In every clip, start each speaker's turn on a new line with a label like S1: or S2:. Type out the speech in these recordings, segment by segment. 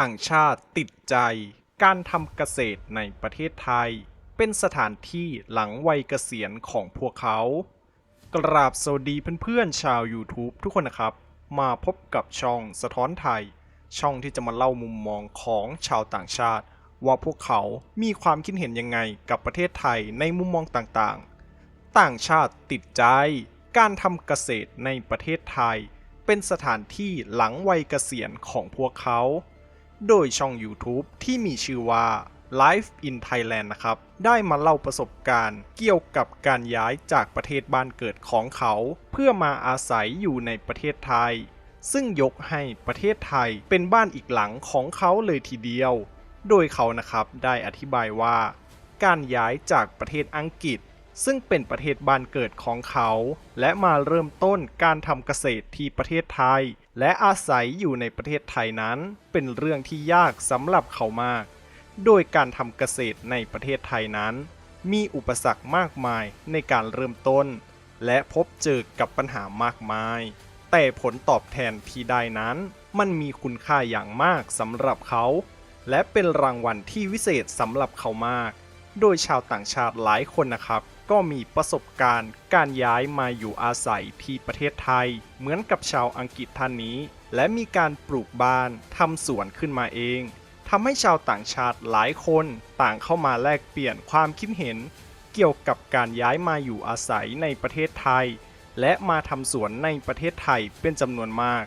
S1: ต่างชาติติดใจ การทำเกษตรในประเทศไทย เป็นสถานที่หลังวัยเกษียณของพวกเขา กราบสวัสดีเพื่อนๆชาว YouTube ทุกคนนะครับ มาพบกับช่องสะท้อนไทย ช่องที่จะมาเล่ามุมมองของชาวต่างชาติ ว่าพวกเขามีความคิดเห็นยังไงกับประเทศไทยในมุมมองต่างๆ ต่างชาติติดใจ การทำเกษตรในประเทศไทย เป็นสถานที่หลังวัยเกษียณของพวกเขา โดยช่อง YouTube ที่มีชื่อว่า Life in Thailand นะครับ ได้มาเล่าประสบการณ์เกี่ยวกับการย้ายจากประเทศบ้านเกิดของเขา เพื่อมาอาศัยอยู่ในประเทศไทย ซึ่งยกให้ประเทศไทยเป็นบ้านอีกหลังของเขาเลยทีเดียว โดยเขานะครับได้อธิบายว่า การย้ายจากประเทศอังกฤษ ซึ่งเป็นประเทศบ้านเกิดของเขา และมาเริ่มต้นการทำเกษตรที่ประเทศไทย และอาศัยอยู่ในประเทศไทยนั้นเป็นเรื่องที่ยากสำหรับเขามาก โดยการทำเกษตรในประเทศไทยนั้น มีอุปสรรคมากมายในการเริ่มต้น และพบเจอกับปัญหามากมาย แต่ผลตอบแทนที่ได้นั้น มันมีคุณค่าอย่างมากสำหรับเขา และเป็นรางวัลที่วิเศษสำหรับเขามาก โดยชาวต่างชาติหลายคนนะครับก็มีประสบการณ์การย้ายมาอยู่อาศัยที่ประเทศไทย เหมือนกับชาวอังกฤษท่านนี้ และมีการปลูกบ้านทำสวนขึ้นมาเองทำให้ชาวต่างชาติหลายคนต่างเข้ามาแลกเปลี่ยนความคิดเห็น เกี่ยวกับการย้ายมาอยู่อาศัยในประเทศไทย และมาทำสวนในประเทศไทยเป็นจำนวนมาก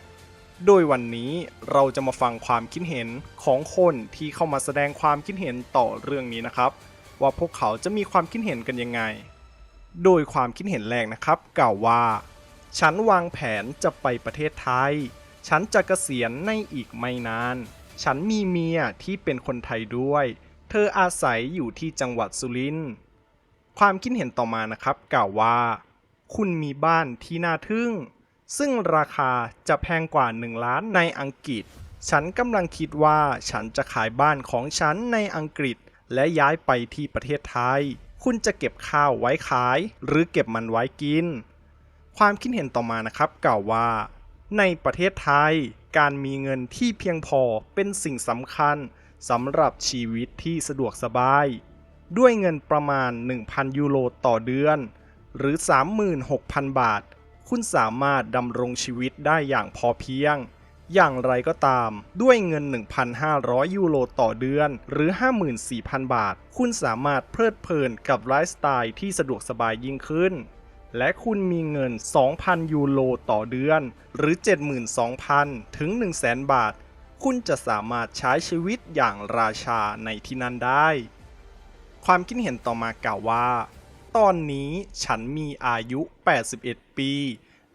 S1: โดยวันนี้เราจะมาฟังความคิดเห็นของคนที่เข้ามาแสดงความคิดเห็นต่อเรื่องนี้นะครับ ว่าพวกเขาจะมีความคิดเห็นกันยังไง โดยความคิดเห็นแรกนะครับกล่าวว่า ฉันวางแผนจะไปประเทศไทย ฉันจะเกษียณในอีกไม่นาน ฉันมีเมียที่เป็นคนไทยด้วย เธออาศัยอยู่ที่จังหวัดสุรินทร์ ความคิดเห็นต่อมานะครับกล่าวว่า คุณมีบ้านที่น่าทึ่ง ซึ่งราคาจะแพงกว่า 1 ล้านในอังกฤษฉันกำลังคิดว่าฉันจะขายบ้านของฉันในอังกฤษ และย้ายไปที่ประเทศไทย คุณจะเก็บข้าวไว้ขาย หรือเก็บมันไว้กิน ความคิดเห็นต่อมานะครับกล่าวว่า ในประเทศไทย การมีเงินที่เพียงพอเป็นสิ่งสำคัญสำหรับชีวิตที่สะดวกสบาย ด้วยเงินประมาณ 1,000 ยูโรต่อเดือน หรือ 36,000 บาท คุณสามารถดำรงชีวิตได้อย่างพอเพียง อย่างไรก็ตาม ด้วยเงิน 1,500 ยูโรต่อเดือน หรือ 54,000 บาท คุณสามารถเพลิดเพลินกับไลฟ์สไตล์ที่สะดวกสบายยิ่งขึ้น และคุณมีเงิน 2,000 ยูโรต่อเดือน หรือ 72,000 ถึง 100,000 บาท คุณจะสามารถใช้ชีวิตอย่างราชาในที่นั่นได้ ความคิดเห็นต่อมากล่าวว่า ตอนนี้ฉันมีอายุ 81 ปี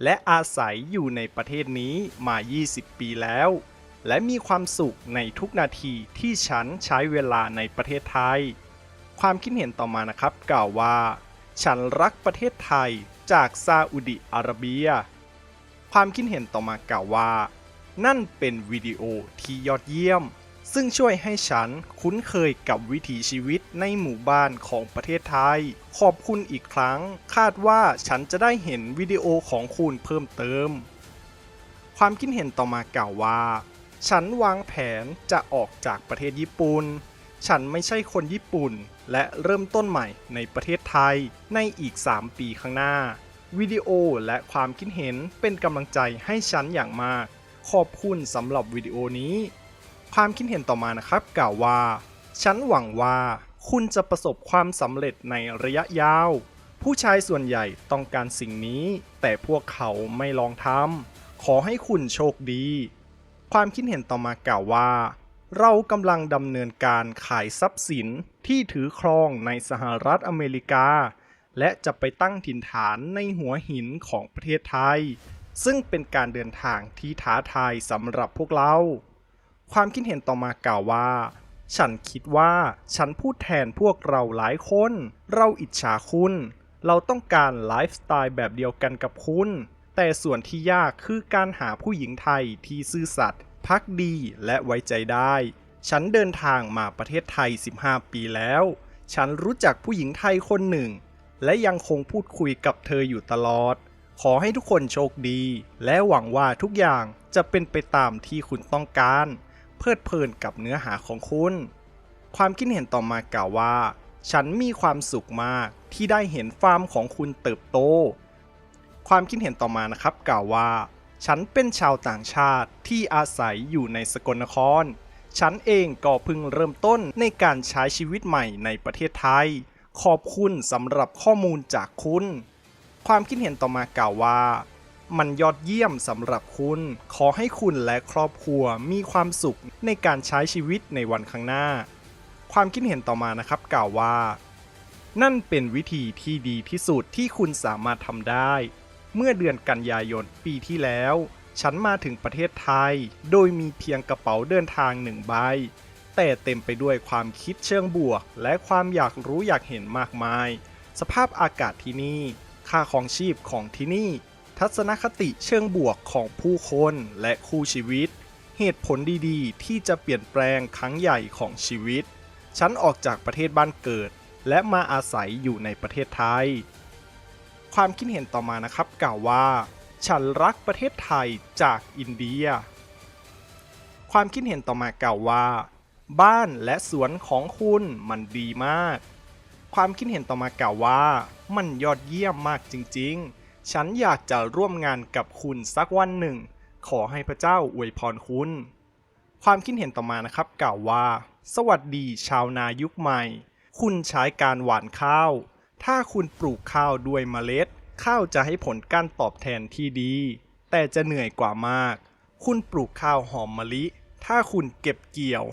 S1: และอาศัยอยู่ในประเทศนี้มา 20 ปีแล้ว และมีความสุขในทุกนาทีที่ฉันใช้เวลาในประเทศไทย ความคิดเห็นต่อมานะครับ กล่าวว่า ฉันรักประเทศไทยจากซาอุดิอาระเบีย ความคิดเห็นต่อมากล่าวว่า นั่นเป็นวิดีโอที่ยอดเยี่ยม ซึ่งช่วยให้ฉันคุ้นเคยกับวิถีชีวิตในหมู่บ้านของประเทศไทย ขอบคุณอีกครั้ง คาดว่าฉันจะได้เห็นวิดีโอของคุณเพิ่มเติม ความคิดเห็นต่อมากล่าวว่า ฉันวางแผนจะออกจากประเทศญี่ปุ่น ฉันไม่ใช่คนญี่ปุ่น และเริ่มต้นใหม่ในประเทศไทยในอีก 3 ปีข้างหน้า วิดีโอและความคิดเห็นเป็นกำลังใจให้ฉันอย่างมาก ขอบคุณสำหรับวิดีโอนี้ ความคิดเห็นต่อมานะครับกล่าวว่า ฉันหวังว่าคุณจะประสบความสำเร็จในระยะยาว ผู้ชายส่วนใหญ่ต้องการสิ่งนี้ แต่พวกเขาไม่ลองทำขอให้คุณโชคดี ความคิดเห็นต่อมากล่าวว่า เรากำลังดำเนินการขายทรัพย์สินที่ถือครองในสหรัฐอเมริกา และจะไปตั้งถิ่นฐานในหัวหินของประเทศไทย ซึ่งเป็นการเดินทางที่ท้าทายสำหรับพวกเรา ความคิดเห็นต่อมากล่าวว่า ฉันคิดว่าฉันพูดแทนพวกเราหลายคน เราอิจฉาคุณ เราต้องการไลฟ์สไตล์แบบเดียวกันกับคุณ แต่ส่วนที่ยากคือการหาผู้หญิงไทยที่ซื่อสัตย์พักดีและไว้ใจได้ ฉันเดินทางมาประเทศไทย 15 ปีแล้ว ฉันรู้จักผู้หญิงไทยคนหนึ่ง และยังคงพูดคุยกับเธออยู่ตลอด ขอให้ทุกคนโชคดี และหวังว่าทุกอย่างจะเป็นไปตามที่คุณต้องการ เพลิดเพลินกับเนื้อหาของคุณ ความคิดเห็นต่อมากล่าวว่า ฉันมีความสุขมากที่ได้เห็นฟาร์มของคุณเติบโต ความคิดเห็นต่อมานะครับกล่าวว่า ฉันเป็นชาวต่างชาติที่อาศัยอยู่ในสกลนคร ฉันเองก็เพิ่งเริ่มต้นในการใช้ชีวิตใหม่ในประเทศไทย ขอบคุณสำหรับข้อมูลจากคุณ ความคิดเห็นต่อมากล่าวว่า มันยอดเยี่ยมสำหรับคุณ ขอให้คุณและครอบครัวมีความสุขในการใช้ชีวิตในวันข้างหน้า ความคิดเห็นต่อมานะครับกล่าวว่า นั่นเป็นวิธีที่ดีที่สุดที่คุณสามารถทำได้ เมื่อเดือนกันยายนปีที่แล้ว ฉันมาถึงประเทศไทย โดยมีเพียงกระเป๋าเดินทางหนึ่งใบแต่เต็มไปด้วยความคิดเชิงบวก และความอยากรู้อยากเห็นมากมาย สภาพอากาศที่นี่ ค่าของชีพของที่นี่ ทัศนคติเชิงบวกของผู้คนและคู่ชีวิต เหตุผลดีๆ ที่จะเปลี่ยนแปลงครั้งใหญ่ของชีวิต ฉันออกจากประเทศบ้านเกิด และมาอาศัยอยู่ในประเทศไทย ความคิดเห็นต่อมานะครับกล่าวว่า ฉันรักประเทศไทยจากอินเดีย ความคิดเห็นต่อมากล่าวว่า บ้านและสวนของคุณมันดีมาก ความคิดเห็นต่อมากล่าวว่า มันยอดเยี่ยมมากจริงๆ ฉันอยากจะร่วมงานกับคุณสักวันหนึ่ง ขอให้พระเจ้าอวยพรคุณ ความคิดเห็นต่อมานะครับกล่าวว่า สวัสดีชาวนายุคใหม่ คุณใช้การหว่านข้าว ถ้าคุณปลูกข้าวด้วยเมล็ด ข้าวจะให้ผลการตอบแทนที่ดี แต่จะเหนื่อยกว่ามาก คุณปลูกข้าวหอมมะลิ ถ้าคุณเก็บเกี่ยว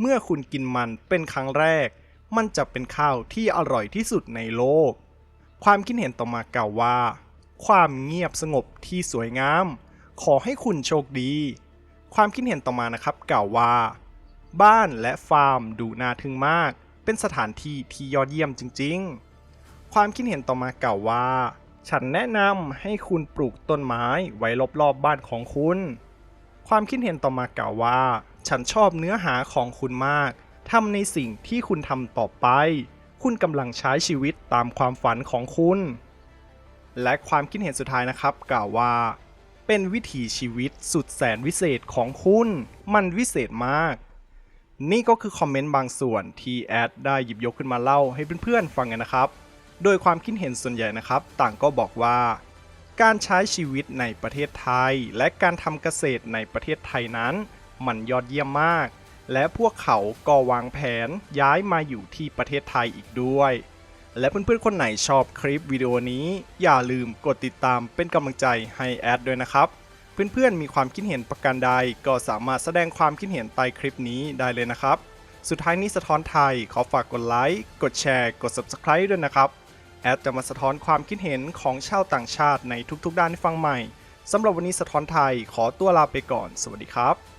S1: เมื่อคุณกินมันเป็นครั้งแรก มันจะเป็นข้าวที่อร่อยที่สุดในโลก ความคิดเห็นต่อมากล่าวว่า ความเงียบสงบที่สวยงาม ขอให้คุณโชคดี ความคิดเห็นต่อมานะครับกล่าวว่า บ้านและฟาร์มดูน่าทึ่งมาก เป็นสถานที่ที่ยอดเยี่ยมจริง ๆ ความคิดเห็นต่อมากล่าวว่า ฉันแนะนำให้คุณปลูกต้นไม้ไว้รอบๆบบ้านของคุณ ความคิดเห็นต่อมากล่าวว่า ฉันชอบเนื้อหาของคุณมากทำในสิ่งที่คุณทำต่อไป คุณกำลังใช้ชีวิตตามความฝันของคุณ และความคิดเห็นสุดท้ายนะครับ กล่าวว่า เป็นวิถีชีวิตสุดแสนวิเศษของคุณ มันวิเศษมาก นี่ก็คือคอมเมนต์บางส่วนที่แอดได้หยิบยกขึ้นมาเล่าให้เพื่อนๆฟังกันนะครับ โดยความคิดเห็นส่วนใหญ่นะครับ ต่างก็บอกว่า การใช้ชีวิตในประเทศไทย และการทำเกษตรในประเทศไทยนั้น มันยอดเยี่ยมมาก และพวกเขาก็วางแผนย้ายมาอยู่ที่ประเทศไทยอีกด้วย และเพื่อนๆคนไหนชอบคลิปวิดีโอนี้ อย่าลืมกดติดตามเป็นกำลังใจให้แอดด้วยนะครับ เพื่อนๆมีความคิดเห็นประการใดก็สามารถแสดงความคิดเห็นใต้คลิปนี้ได้เลยนะครับ สุดท้ายนี้สะท้อนไทยขอฝากกดไลค์กดแชร์ กด Subscribe ด้วยนะครับ แอดจะมาสะท้อนความคิดเห็นของชาวต่างชาติในทุกๆ ด้านให้ฟังใหม่สำหรับวันนี้สะท้อนไทยขอตัวลาไปก่อน สวัสดีครับ